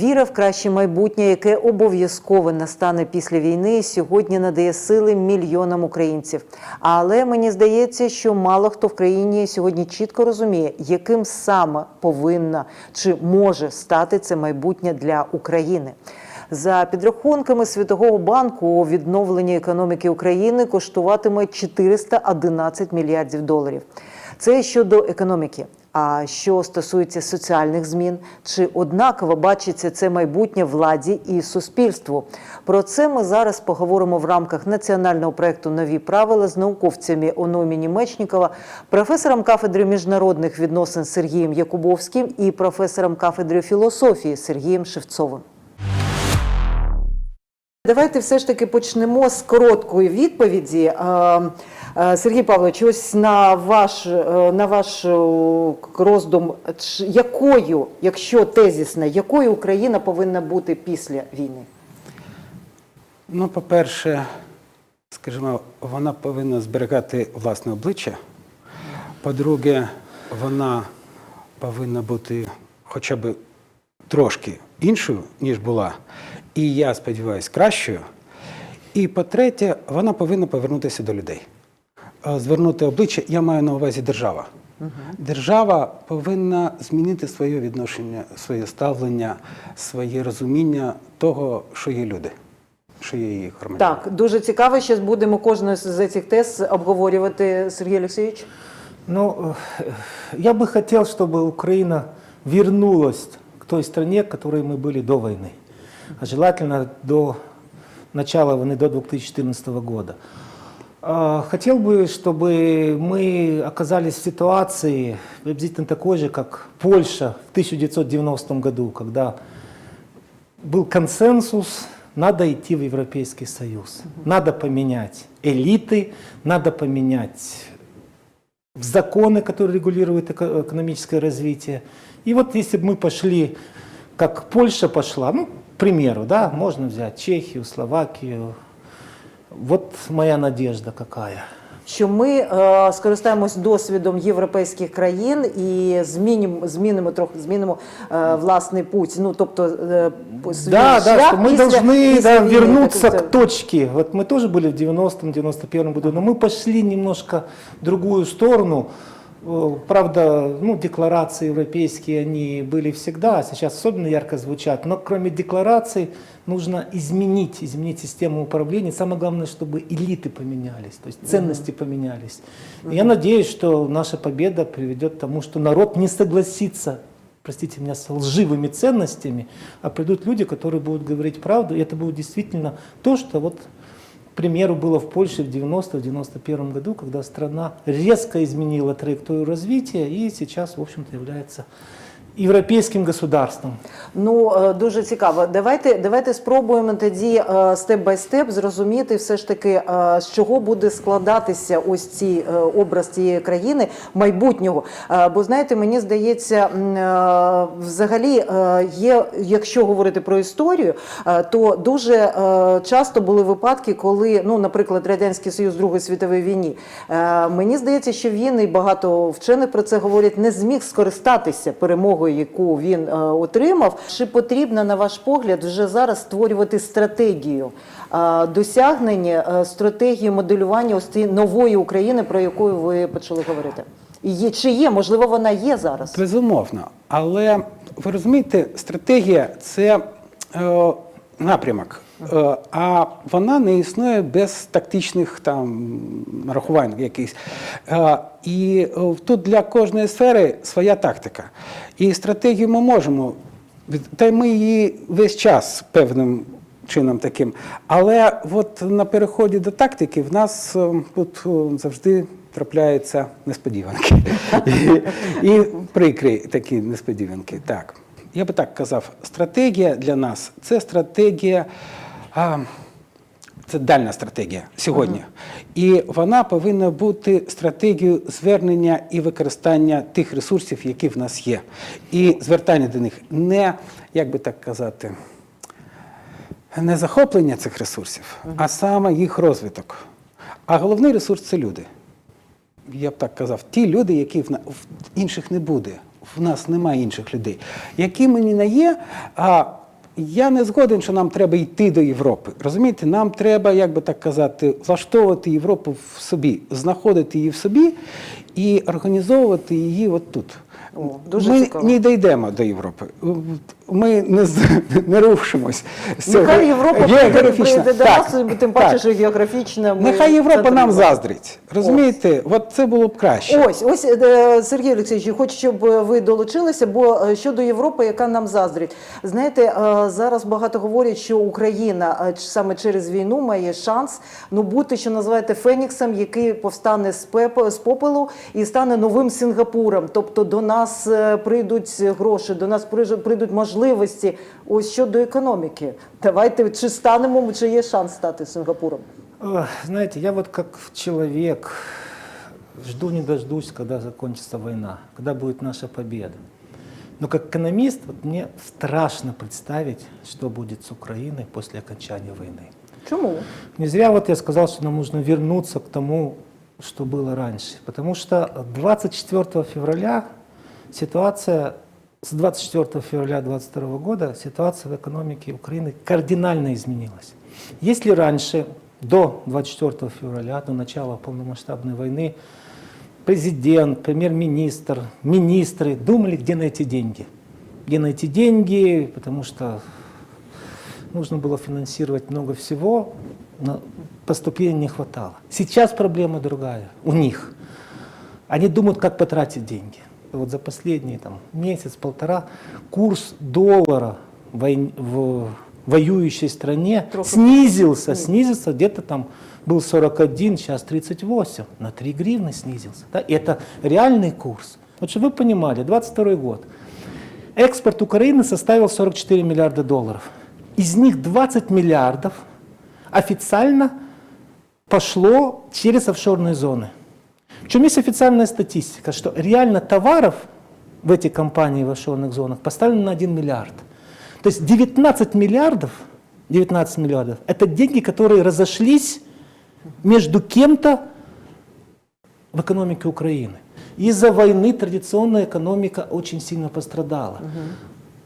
Віра в краще майбутнє, яке обов'язково настане після війни, сьогодні надає сили мільйонам українців. Але мені здається, що мало хто в країні сьогодні чітко розуміє, яким саме повинна чи може стати це майбутнє для України. За підрахунками Світового банку, відновлення економіки України коштуватиме 411 мільярдів доларів. Це щодо економіки. А що стосується соціальних змін, чи однаково бачиться це майбутнє владі і суспільству? Про це ми зараз поговоримо в рамках національного проекту Нові правила з науковцями Ономі Німечнікова, професором кафедри міжнародних відносин Сергієм Якубовським і професором кафедри філософії Сергієм Шевцовим. Давайте все ж таки почнемо з короткої відповіді. Сергій Павлович, ось на ваш, е, на ваш е, роздум, якою, якщо тезісно, якою Україна повинна бути після війни? Ну, по-перше, скажімо, вона повинна зберігати власне обличчя. По-друге, вона повинна бути хоча б трошки іншою, ніж була І я сподіваюся, кращою. І по-третє, вона повинна повернутися до людей. Е, Звернути обличчя, я маю на увазі держава. Держава повинна змінити своє відношення, своє ставлення, своє розуміння того, що є люди, що є їх громадяни. Так, дуже цікаво. Зараз будемо кожну з цих тез обговорювати. Сергій Олексійович. Ну, э, я бы хотел, чтобы Украина вернулась к той стране, которой мы были до войны. А желательно до начала войны, до 2014 года. А, Хотел бы, чтобы мы оказались в ситуации приблизительно такой же, как Польша в 1990 году, когда был консенсус, надо идти в Европейский Союз. Надо поменять элиты, надо поменять законы, которые регулируют эко- экономическое развитие. И вот если бы мы пошли, как Польша пошла, ну, примеру, да, можно взять Чехию, Словакию. Вот моя надежда какая. що ми е, скористаємось досвідом європейських країн і змінимо, змінимо трохи змінимо е, власний путь. Ну тобто е, по- свій Да, да, шлях что мы після- должны після да, війни. вернуться Так, к точке. Вот мы тоже были в 90-м, 91 году, но мы пошли немножко в другую сторону. Э, Правда, ну, декларации европейские, они были всегда, а сейчас особенно ярко звучат. Но кроме деклараций нужно изменить, изменить систему управления. Самое главное, чтобы элиты поменялись, то есть ценности поменялись. И я надеюсь, что наша победа приведет к тому, что народ не согласится простите меня, с лживыми ценностями, а придут люди, которые будут говорить правду, и это будет действительно то, что вот, к примеру, было в Польше в 90-91 году, когда страна резко изменила траекторию развития и сейчас, в общем-то, является европейским государством. Ну е, дуже цікаво. Давайте давайте спробуємо тоді степ бай степ зрозуміти, все ж таки, е, з чого буде складатися ось е, образ цієї країни майбутнього. Е, Бо знаєте, мені здається, взагалі є, якщо говорити про історію, то дуже часто були випадки, коли, ну, наприклад, радянський союз Другої світової війни. Мені здається, що він і багато вчених про це говорять, не зміг скористатися перемогою, яку він е, отримав. Чи потрібно, на ваш погляд, вже зараз створювати стратегію е, досягнення, е, стратегію моделювання нової України, про яку ви почали говорити? Є, чи є, можливо, вона є зараз? Безумовно. Але ви розумієте, стратегія це е, напрямок. Е, а вона не існує без тактичних там нарахувань якихось. Е, і е, тут для кожної сфери своя тактика. І стратегію ми можемо, та й ми її весь час певним чином таким. Але от на переході до тактики в нас тут завжди трапляються несподіванки. І, і прикрі такі несподіванки. Так. Я би так казав, стратегія для нас це стратегія. Це дальня стратегія сьогодні. І вона повинна бути стратегією звернення і використання тих ресурсів, які в нас є. І звертання до них не, як би так казати, не захоплення цих ресурсів, а саме їх розвиток. А головний ресурс це люди. Я б так казав, ті люди, які в, в інших не буде. В нас немає інших людей. Які мені не є, а я не згоден, що нам треба йти до Європи. Розумієте, нам треба, як би так казати, влаштовувати Європу в собі, знаходити її в собі і організовувати її от тут. О, дуже Ми цікаво. не дійдемо до Європи. Ми не, з- не рушимось. з цього Нехай Європа прийде, географічно- прийде до Так, нас, тим паче, так. що географічно ми Нехай Європа нам Європи. заздрить. Розумієте, от це було б краще. Ось, ось е, Сергій Олексійович, хочу, щоб е, ви долучилися, бо е, щодо Європи, яка нам заздрить. Знаєте, е, зараз багато говорять, що Україна е, ч- саме через війну має шанс ну бути, що називаєте Феніксом, який повстане з пеп- з попелу і стане новим Сінгапуром. Тобто до нас е, прийдуть гроші, до нас приж- прийдуть можливості. Ось щодо економіки. Давайте чи станемо, чи є шанс стати Сингапуром? Ох, Знаете, я вот как человек жду не дождусь, когда закончится война, когда будет наша победа. Но как экономист вот мне страшно представить, что будет с Украиной после окончания войны. Чому? Не зря вот я сказал, что нам нужно вернуться к тому, что было раньше. Потому что 24 февраля ситуация, с 24 февраля 2022 года ситуация в экономике Украины кардинально изменилась. Если раньше, до 24 февраля, до начала полномасштабной войны, президент, премьер-министр, министры думали, где найти деньги. Где найти деньги, потому что нужно было финансировать много всего, но поступлений не хватало. Сейчас проблема другая у них. Они думают, как потратить деньги. Вот за последний там, месяц-полтора курс доллара в, войн- в воюющей стране Трохи снизился, снизился где-то там был 41, сейчас 38, на 3 гривны снизился. Да? И это реальный курс. Вот чтобы вы понимали, 22 год. Экспорт Украины составил 44 миллиарда долларов. Из них 20 миллиардов официально пошло через офшорные зоны. Причем есть официальная статистика, что реально товаров в эти компании в офшорных зонах поставлено на 1 миллиард. То есть 19 миллиардов, 19 миллиардов, это деньги, которые разошлись между кем-то в экономике Украины. Из-за войны традиционная экономика очень сильно пострадала.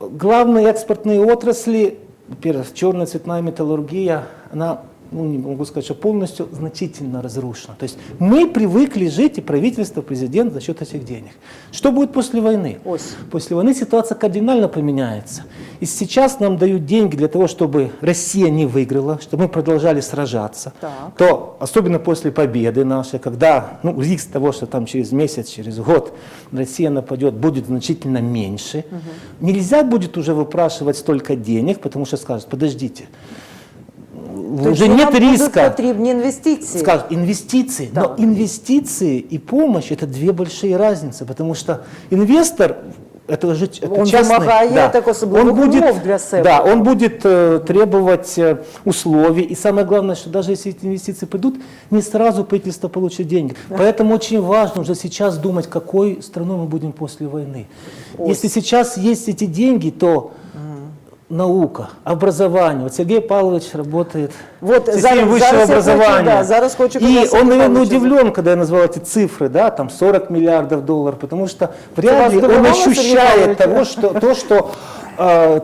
Главные экспортные отрасли, во-первых, черная цветная металлургия, она, ну, не могу сказать, что полностью значительно разрушена. То есть мы привыкли жить, и правительство, президент, за счет этих денег. Что будет после войны? Ось. После войны ситуация кардинально поменяется. И сейчас нам дают деньги для того, чтобы Россия не выиграла, чтобы мы продолжали сражаться. Так. То, особенно после победы нашей, когда ну, риск того, что там через месяц, через год Россия нападет, будет значительно меньше. Нельзя будет уже выпрашивать столько денег, потому что скажут, подождите, уже нам нет будуть риска. потрібні інвестиції. Скажут, инвестиции. Да. Но инвестиции и помощь это две большие разницы, потому что инвестор это же это Он частный, вымогает так особливых он будет, умов для себя. Да, он будет э, требовать э, условий. И самое главное, что даже если эти инвестиции придут, не сразу правительство получит деньги. Поэтому очень важно уже сейчас думать, какой страной мы будем после войны. Если сейчас есть эти деньги, то наука, образование. Вот Сергей Павлович работает Вот в системе зараз- высшего зараз я хочу, образования. да, зараз хочу, И когда Сергей он, наверное, Павлович удивлен, когда я назвал эти цифры, да, там 40 миллиардов долларов, потому что вряд вас ли он здивовало, Сергей ощущает Павлович? того, что, то, что э,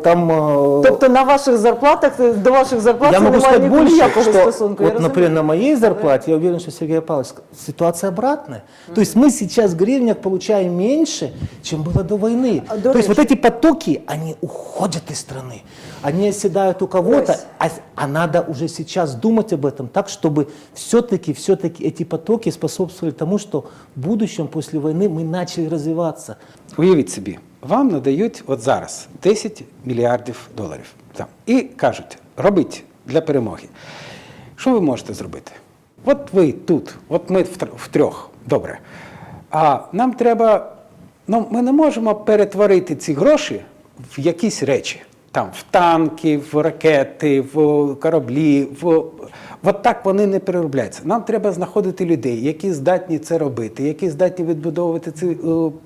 там... э, Тобто на ваших зарплатах до ваших зарплат я це могу немає сказать больше, ніякого что, стосунку. я вот, например, розумію. на моей зарплате, я уверен, что Сергей Павлович, ситуация обратная. То есть мы сейчас в гривнях получаем меньше, чем было до войны. А, до То есть вот речи. эти потоки, они уходят из страны. Они оседают у кого-то, Ось. а, а надо уже сейчас думать об этом так, чтобы все-таки, все-таки эти потоки способствовали тому, что в будущем после войны мы начали развиваться. Уявіть собі, вам надають от зараз 10 мільярдів доларів. Там, і кажуть, робіть для перемоги. Що ви можете зробити? От ви тут, от ми в трьох, добре. А нам треба, ну ми не можемо перетворити ці гроші в якісь речі. Там в танки, в ракети, в кораблі, в от так вони не переробляються. Нам треба знаходити людей, які здатні це робити, які здатні відбудовувати ці е,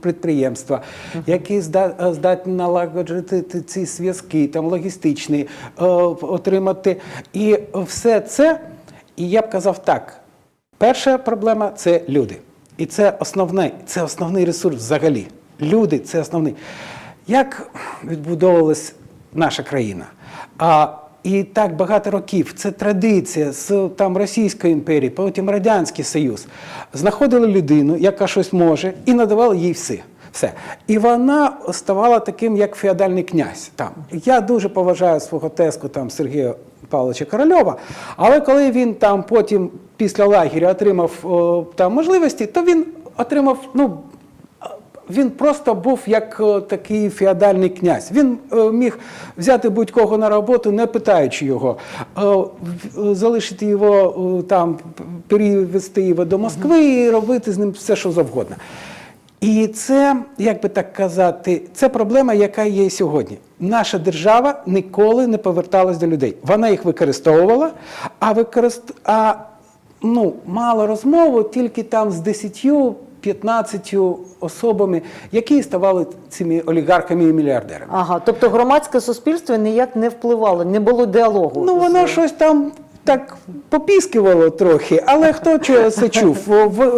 підприємства, які е, здатні налагоджувати ці зв'язки, там логістичні, е, отримати. І все це, і я б казав так: перша проблема це люди. І це основний, це основний ресурс взагалі. Люди це основний. Як відбудовувалась наша країна? А, і так багато років. Це традиція з там Російської імперії, потім Радянський Союз. Знаходили людину, яка щось може, і надавали їй все. Все. І вона ставала таким, як феодальний князь. Там. Я дуже поважаю свого тезку там, Сергія Павловича Корольова, але коли він там потім після лагеря отримав о, там, можливості, то він отримав ну, він просто був як е, такий феодальний князь. Він е, міг взяти будь-кого на роботу, не питаючи його, е, залишити його там, перевести його до Москви і робити з ним все, що завгодно. І це, як би так казати, це проблема, яка є сьогодні. Наша держава ніколи не поверталась до людей. Вона їх використовувала, а використ... а ну, мала розмову тільки там з 10-15 особами, які ставали цими олігархами і мільярдерами. Ага, тобто громадське суспільство ніяк не впливало, не було діалогу. Ну, воно щось там так попіскувало трохи, але хто це чув?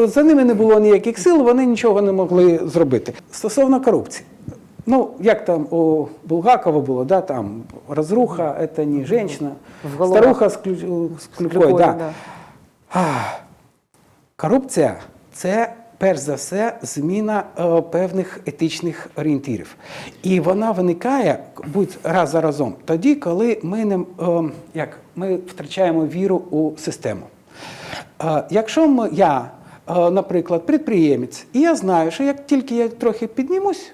За ними не було ніяких сил, вони нічого не могли зробити. Стосовно корупції. Ну, як там у Булгакова було, да, там розруха, це не жінка, старуха з, клю... з клюкою. да. Корупція це перш за все зміна е, певних етичних орієнтирів. І вона виникає будь раз за разом тоді, коли ми не е, як ми втрачаємо віру у систему. Е, якщо ми, я, наприклад, підприємець, і я знаю, що як тільки я трохи піднімусь,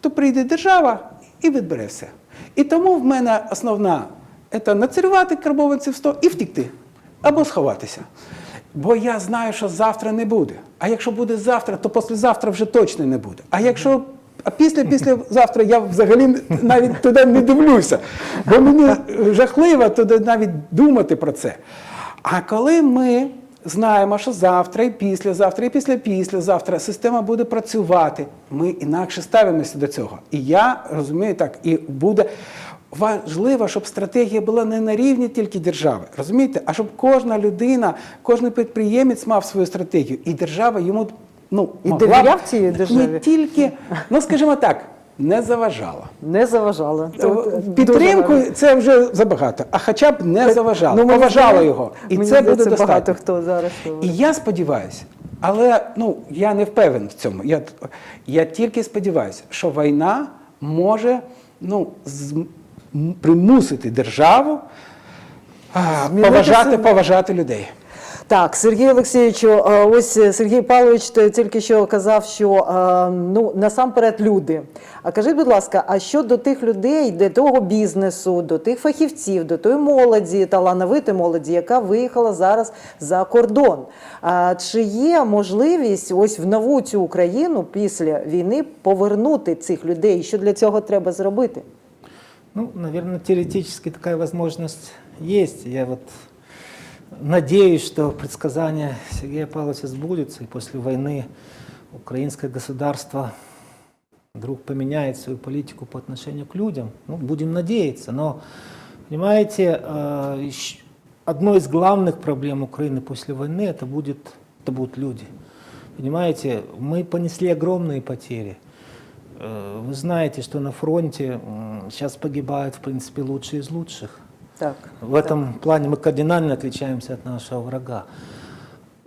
то прийде держава і відбере все. І тому в мене основна це нацарювати карбованців 100 і втікти або сховатися. Бо я знаю, що завтра не буде. А якщо буде завтра, то післязавтра вже точно не буде. А якщо а після післязавтра я взагалі навіть туди не дивлюся, бо мені жахливо туди навіть думати про це. А коли ми знаємо, що завтра і післязавтра, і після післязавтра система буде працювати, ми інакше ставимося до цього. І я розумію так, і буде важливо, щоб стратегія була не на рівні тільки держави, розумієте, а щоб кожна людина, кожен підприємець мав свою стратегію, і держава йому ну, І могла б довіряв державі? не тільки, ну скажімо так, не заважала. Не заважало. Це от, е, Підтримку це вже забагато, а хоча б не заважала, Ну, поважала його. І мені це буде багато достатньо. хто зараз І я сподіваюся, але ну, я не впевнений в цьому. Я, я тільки сподіваюся, що війна може ну, з, примусити державу поважати, поважати людей. Так, Сергій Олексійовичу, е, ось е, Сергій Павлович т- тільки що казав, що е, ну насамперед люди. А кажіть, будь ласка, а щодо тих людей, до того бізнесу, до тих фахівців, до тої молоді, талановитої молоді, яка виїхала зараз за кордон? А чи є можливість ось в нову цю Україну після війни повернути цих людей? Що для цього треба зробити? Ну, наверное, теоретически такая возможность есть. Я вот надеюсь, что предсказание Сергея Павловича сбудется, и после войны украинское государство вдруг поменяет свою политику по отношению к людям. Ну, будем надеяться. Но, понимаете, э, одной из главных проблем Украины после войны это, будет, это будут люди. Понимаете, мы понесли огромные потери. Э, Вы знаете, что на фронте м, сейчас погибают, в принципе, лучшие из лучших. Так, В этом плане мы кардинально отличаемся от нашего врага.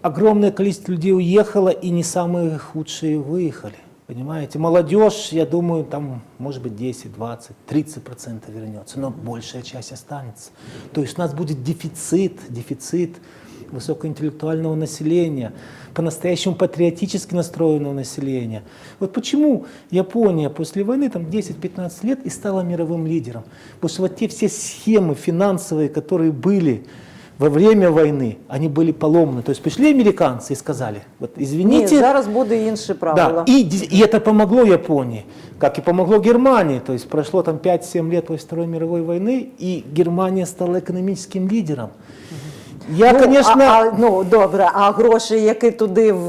Огромное количество людей уехало, и не самые худшие выехали. Понимаете, молодежь, я думаю, там может быть 10, 20, 30 процентов вернется, но большая часть останется. То есть у нас будет дефицит, дефицит высокоинтеллектуального населения, по-настоящему патриотически настроенного населения. Вот почему Япония после войны, там 10-15 лет, и стала мировым лидером. Потому что вот те все схемы финансовые, которые были во время войны, они были поломаны. То есть пришли американцы и сказали, вот ні, извините, зараз буде інше правило. да, и, и это помогло Японии, как и помогло Германии. То есть прошло там 5-7 лет после Второй мировой войны, и Германия стала экономическим лидером. Я, ну, конечно- а, а, ну добре, а гроші, які туди в,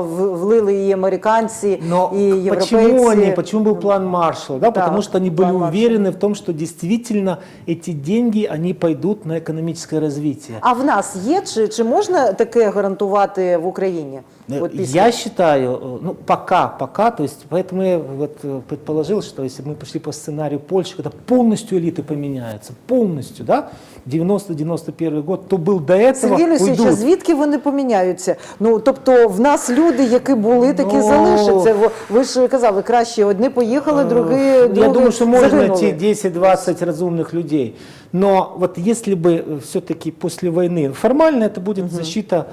в- влили і американці, Но і європейці. почему они, почему был план Маршалла? Да, Да, потому что они были план Маршалла. уверены в том, что действительно эти деньги, они пойдут на экономическое развитие. А в нас є чи, чи можна таке гарантувати в Україні? Э, От після- Я считаю, э, ну пока, пока, то есть поэтому я вот э, предположил, что если мы пошли по сценарию Польши, когда полностью элиты поменяются, полностью, да, 90-91 год, то был до этого Сергій Олексійович, а уйдут. звідки вони поміняються? Ну тобто в нас люди, які були, такі Ну, залишаться. Ви- Ви ж казали, краще одні поїхали, другі, Э, другі Я думаю, что можно загинули. найти 10-20 разумных людей. Но вот если бы все-таки после войны, формально это будет защита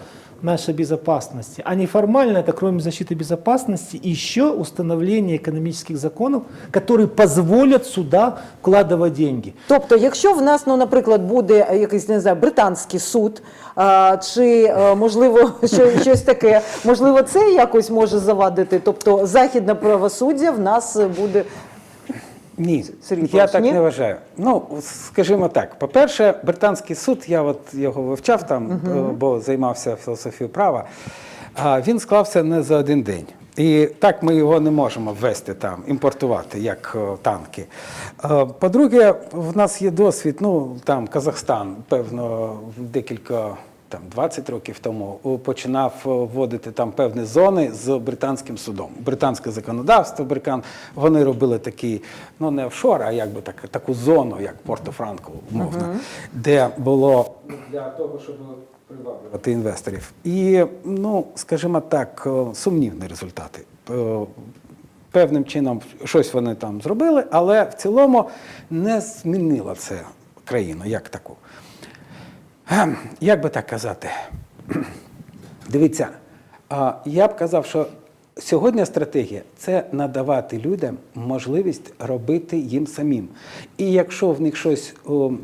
нашей безопасности, а неформально это кроме защиты безопасности еще установление экономических законов, которые позволят сюда вкладывать деньги. Тобто, якщо в нас, ну, наприклад, буде е, якийсь не знаю, британський суд, а, чи е, можливо що, щось таке, можливо, це якось може завадити. Тобто, західне правосуддя в нас е, буде ні, Сергій я так ні? не вважаю. Ну, скажімо так, по-перше, британський суд, я от його вивчав там, е, бо займався філософією права. А він склався не за один день. І так ми його не можемо ввести там, імпортувати як е, танки. Е, По-друге, в нас є досвід, ну там Казахстан, певно, декілька там 20 років тому починав е, вводити там певні зони з британським судом. Британське законодавство, брикан, вони робили такий, ну не офшор, а якби так, таку зону, як Порто-Франко, умовно, де було для того, щоб приваблювати інвесторів. І, ну, скажімо так, е, сумнівні результати. Е, Певним чином щось вони там зробили, але в цілому не змінило це країну як таку. Як би так казати? Дивіться, я б казав, що сьогодні стратегія це надавати людям можливість робити їм самим. І якщо в них щось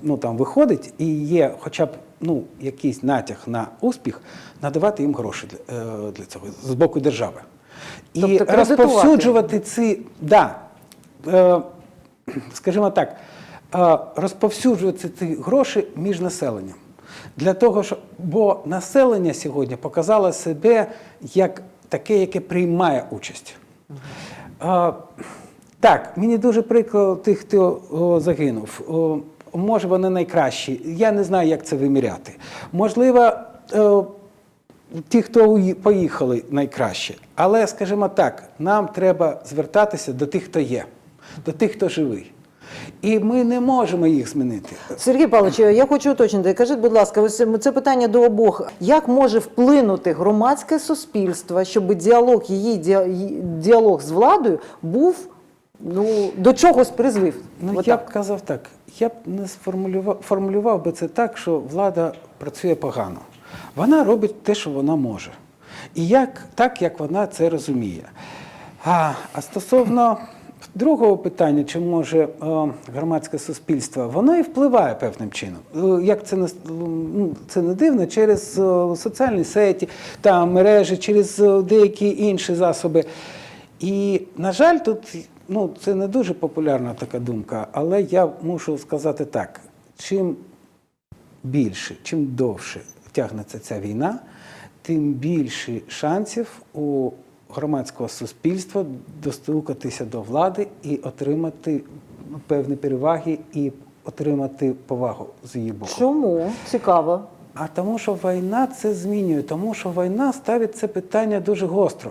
ну, там, виходить і є хоча б ну, якийсь натяг на успіх, надавати їм гроші для, е, цього з боку держави. І Тобто розповсюджувати ці. Да, е, скажімо так, розповсюджувати ці гроші між населенням. Для того, що, бо населення сьогодні показало себе як таке, яке приймає участь. Е, так, мені дуже прикро тих, хто о, загинув. О, може, вони найкращі. Я не знаю, як це виміряти. Можливо, е, ті, хто поїхали, найкраще. Але, скажімо так, нам треба звертатися до тих, хто є, до тих, хто живий. І ми не можемо їх змінити. Сергій Павлович, я хочу уточнити. Кажіть, будь ласка, ось це питання до обох. Як може вплинути громадське суспільство, щоб діалог її діалог з владою був ну до чогось призвив? Ну, Отак. я б казав так. Я б не сформулював формулював би це так, що влада працює погано. Вона робить те, що вона може. І як, так, як вона це розуміє. А, а стосовно другого питання, чи може е, громадське суспільство, воно і впливає певним чином. Е, як це не, ну, це не дивно, через е, соціальні сеті, та мережі, через деякі інші засоби. І, на жаль, тут ну, це не дуже популярна така думка, але я мушу сказати так: чим більше, чим довше тягнеться ця війна, тим більше шансів у громадського суспільства достукатися до влади і отримати певні переваги і отримати повагу з її боку. Чому цікаво? А тому, що війна це змінює, тому що війна ставить це питання дуже гостро.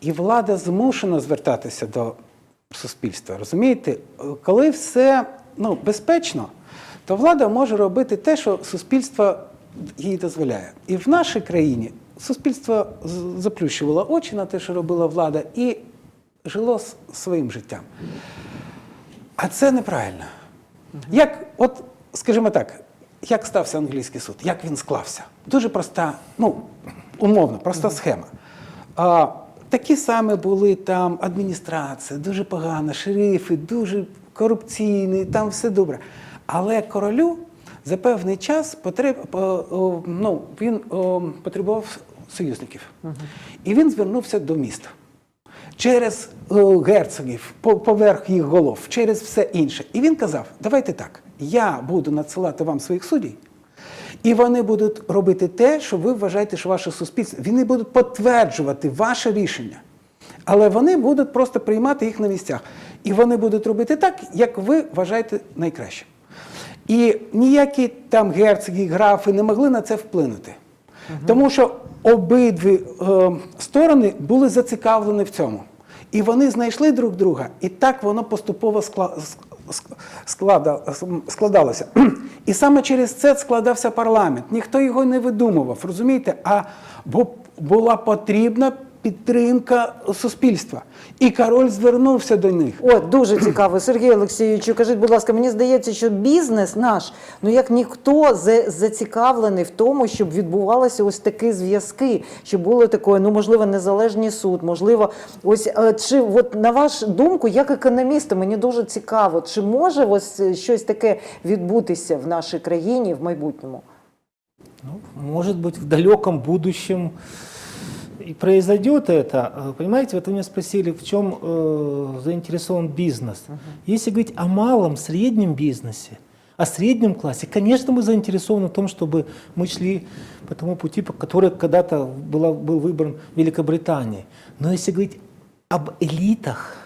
І влада змушена звертатися до суспільства. Розумієте, коли все ну, безпечно, то влада може робити те, що суспільство їй дозволяє. І в нашій країні суспільство заплющувало очі на те, що робила влада, і жило своїм життям. А це неправильно. Як, от, скажімо так, як стався англійський суд, як він склався? Дуже проста, ну, умовно, проста схема. А, такі самі були там адміністрація, дуже погана, шерифи, дуже корупційні, там все добре. Але королю за певний час потреб, ну, він потребував союзників. І він звернувся до міста через е, герцогів, поверх їх голов, через все інше. І він казав: давайте так, я буду надсилати вам своїх суддів, І вони будуть робити те, що ви вважаєте, що ваше суспільство. Вони будуть підтверджувати ваше рішення. Але вони будуть просто приймати їх на місцях. І вони будуть робити так, як ви вважаєте найкраще. І ніякі там герцоги, графи не могли на це вплинути. Тому що обидві е, сторони були зацікавлені в цьому. І вони знайшли друг друга, і так воно поступово скла- складалося. І саме через це складався парламент. Ніхто його не видумував, розумієте? А бо була потрібна підтримка суспільства. І король звернувся до них. О, дуже цікаво. Сергій Олексійовичу, кажіть, будь ласка, мені здається, що бізнес наш, ну як ніхто зацікавлений в тому, щоб відбувалися ось такі зв'язки, щоб було таке, ну можливо, незалежний суд, можливо, ось е, чи от на вашу думку, як економіста, мені дуже цікаво, чи може ось е, щось таке відбутися в нашій країні в майбутньому? Ну, может быть, в далеком будущем и произойдет это. Э, Понимаете, вот вы меня спросили, в чем э, заинтересован бизнес. Если говорить о малом, среднем бизнесе, о среднем классе, конечно, мы заинтересованы в том, чтобы мы шли по тому пути, по который когда-то была, был выбран Великобританией. Но если говорить об элитах,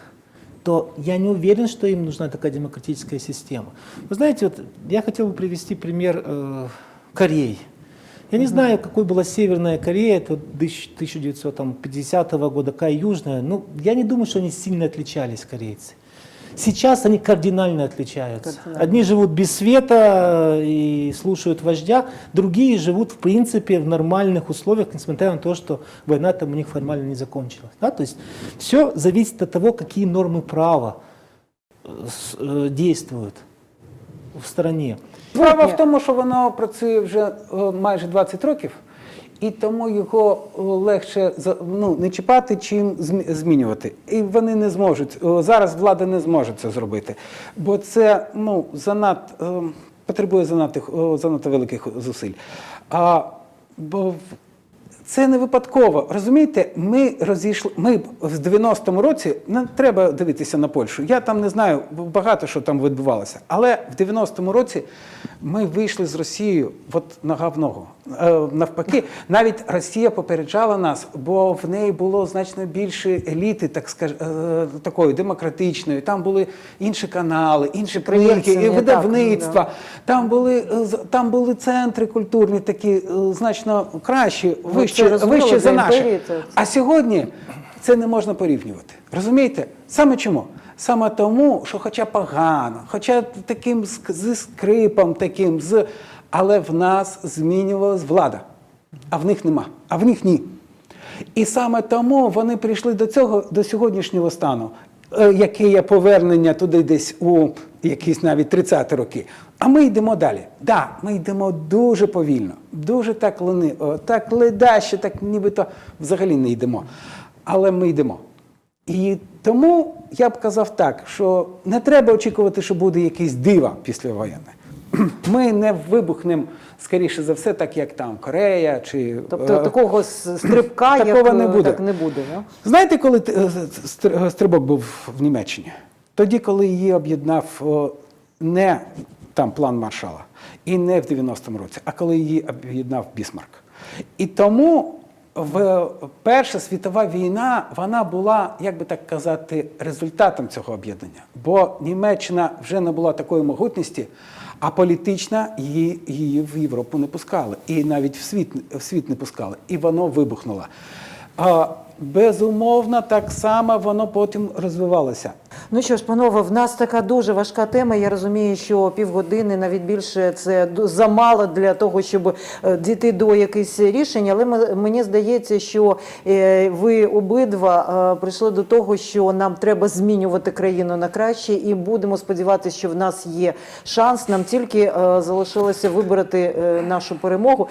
то я не уверен, что им нужна такая демократическая система. Вы знаете, вот я хотел бы привести пример э, Кореи. Я не знаю, какой была Северная Корея, это 1950 года, какая Южная. Ну, я не думаю, что они сильно отличались, корейцы. Сейчас они кардинально отличаются. Кардинально. Одни живут без света э, и слушают вождя, другие живут, в принципе, в нормальных условиях, несмотря на то, что война там у них формально не закончилась. Да? То есть все зависит от того, какие нормы права э, э, действуют в стране. Справа в тому, що воно працює вже е, майже 20 років, і тому його е, легше ну, не чіпати, чим змінювати. І вони не зможуть. е, Зараз влада не зможе це зробити. Бо це ну, занад, потребує занадто, занадто великих зусиль. А, бо це не випадково. Розумієте, ми розійшли. Ми в 90-му році не треба дивитися на Польщу. Я там не знаю багато що там відбувалося. Але в 90-му році ми вийшли з Росією от нога в ногу. Е, навпаки, навіть Росія попереджала нас, бо в неї було значно більше еліти, так скаж, е, такої демократичної. Там були інші канали, інші Підприємці, і так, видавництва. да. Там були е, з- там були центри культурні, такі значно кращі, вище, розуміли вище за наші. А сьогодні це не можна порівнювати. Розумієте? Саме чому? Саме тому, що хоча погано, хоча таким ск- зі скрипом, таким з. Але в нас змінювалась влада, а в них нема, а в них ні. І саме тому вони прийшли до цього, до сьогоднішнього стану, е, яке є повернення туди десь у якісь навіть 30 роки. А ми йдемо далі. Так, да, ми йдемо дуже повільно, дуже так лени, так ледаще, так нібито взагалі не йдемо. Але ми йдемо. І тому я б казав так, що не треба очікувати, що буде якийсь дива післявоєнне. Ми не вибухнемо, скоріше за все, так як там Корея чи Тобто е, такого стрибка такого як, не е, буде. так не буде. Да? Знаєте, коли е, стрибок був в Німеччині? Тоді, коли її об'єднав не там план маршала, і не в 90-му році, а коли її об'єднав Бісмарк. І тому в Перша світова війна вона була, як би так казати, результатом цього об'єднання. Бо Німеччина вже не була такої могутності, а політична її, її в Європу не пускали. І навіть в світ, в світ не пускали. І воно вибухнуло. Безумовно, так само воно потім розвивалося. Ну що ж, панове, в нас така дуже важка тема. Я розумію, що півгодини, навіть більше, це замало для того, щоб е, дійти до якихось рішень. Але мені здається, що е, ви обидва е, прийшли до того, що нам треба змінювати країну на краще, і будемо сподіватися, що в нас є шанс. Нам тільки залишилося вибрати нашу перемогу.